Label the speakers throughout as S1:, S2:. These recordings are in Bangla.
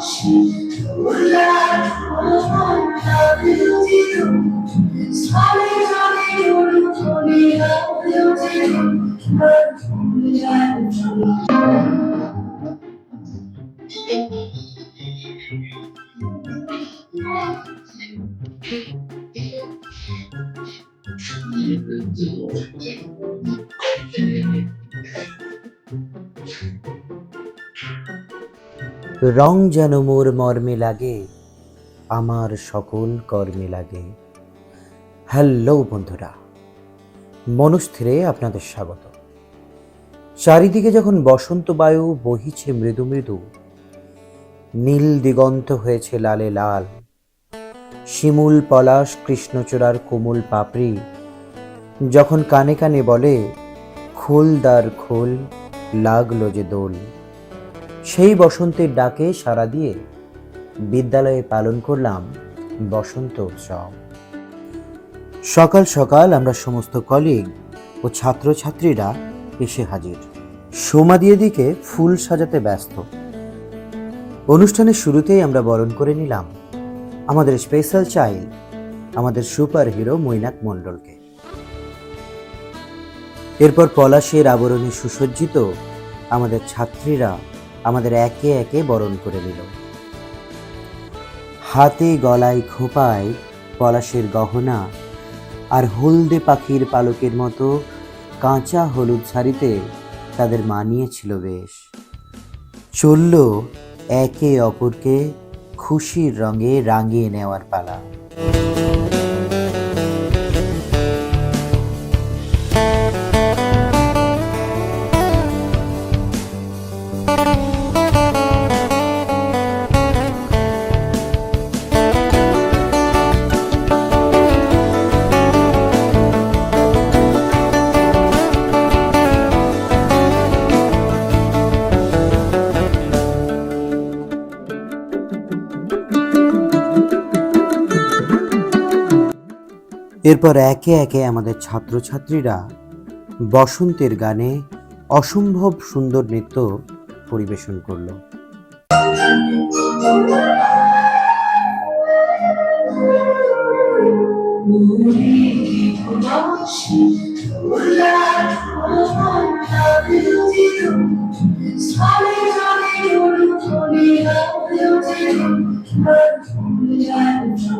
S1: 心无量，烦恼都解脱。洒泪，洒泪，不如脱离了忧愁。难处，难处。
S2: রং যেন মোর মর্মে লাগে, আমার সকল কর্মে লাগে। হ্যালো বন্ধুরা, মনস্থিরে আপনাদের স্বাগত। চারিদিকে যখন বসন্ত বায়ু বহিছে মৃদু মৃদু, নীল দিগন্ত হয়েছে লালে লাল, শিমুল পলাশ কৃষ্ণচূড়ার কোমল পাপড়ি, যখন কানে কানে বলে, খোল দ্বার খোল, লাগল যে দোল। সেই বসন্তের ডাকে সাড়া দিয়ে বিদ্যালয়ে পালন করলাম বসন্ত উৎসব। সকাল সকাল আমরা সমস্ত কলিগ ও ছাত্রছাত্রীরা এসে হাজির। সোমাদিয়ে দিকে ফুল সাজাতে ব্যস্ত। অনুষ্ঠানের শুরুতেই আমরা বরণ করে নিলাম আমাদের স্পেশাল চাইল্ড আমাদের সুপার হিরো মৈনাক মণ্ডলকে। এরপর পলাশের আবরণে সুসজ্জিত আমাদের ছাত্রীরা আমাদের একে একে বরণ করে নিল। হাতে গলায় খোপায় পলাশের গহনা আর হলদে পাখির পালকের মতো কাঁচা হলুদ শাড়িতে তাদের মানিয়েছিল বেশ। চলল একে অপরকে খুশির রঙে রাঙিয়ে নেওয়ার পালা। এরপর একে একে আমাদের ছাত্রছাত্রীরা বসন্তের গানে অসম্ভব সুন্দর নৃত্য পরিবেশন করল।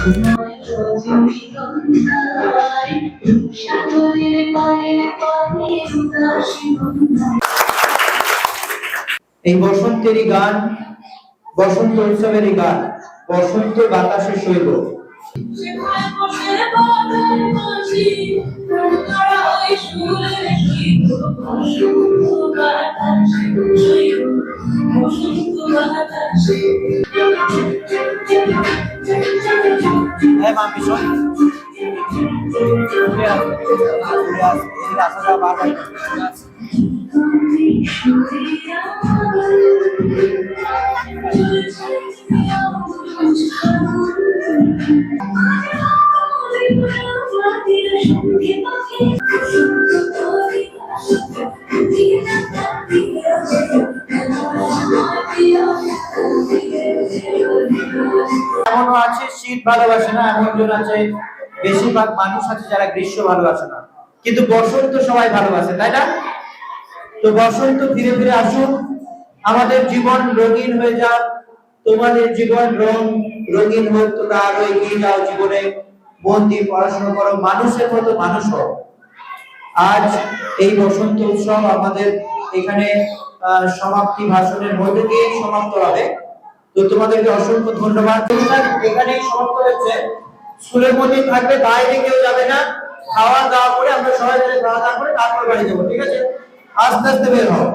S1: এই
S3: বসন্তেরই গান বসন্ত উৎসবেরই গান বসন্ত বাতাসে শৈব।
S1: সেখানে বসে
S3: বাঁধার মাঝি
S1: তারা ওই
S3: ভালোবাসে না, এমন জন আছে, বেশিরভাগ মানুষ আছে যারা গ্রীষ্ম ভালোবাসে না। কিন্তু বসন্ত সবাই ভালোবাসে, তাই না? তো বসন্ত ধীরে ধীরে আসুন, আমাদের জীবন রঙিন হয়ে যাক, তোমাদের জীবন রং রঙিন হোক, তোমরা আরও এগিয়ে যাও জীবনে, মন দিয়ে পড়াশোনা করো, মানুষের মতো মানুষ হও। আজ এই বসন্ত উৎসব আমাদের এখানে সমাপ্তি ভাষণের মধ্যে দিয়ে সমাপ্ত হবে। তো তোমাদেরকে অসংখ্য ধন্যবাদ। এখানেই সমাপ্ত হয়েছে। স্কুলের থাকবে, বাইরে কেউ যাবে না। খাওয়া দাওয়া করে আমরা সবাই মিলে খাওয়া দাওয়া করে তারপর বাড়ি যাব, ঠিক আছে? আস্তে আস্তে বের হও।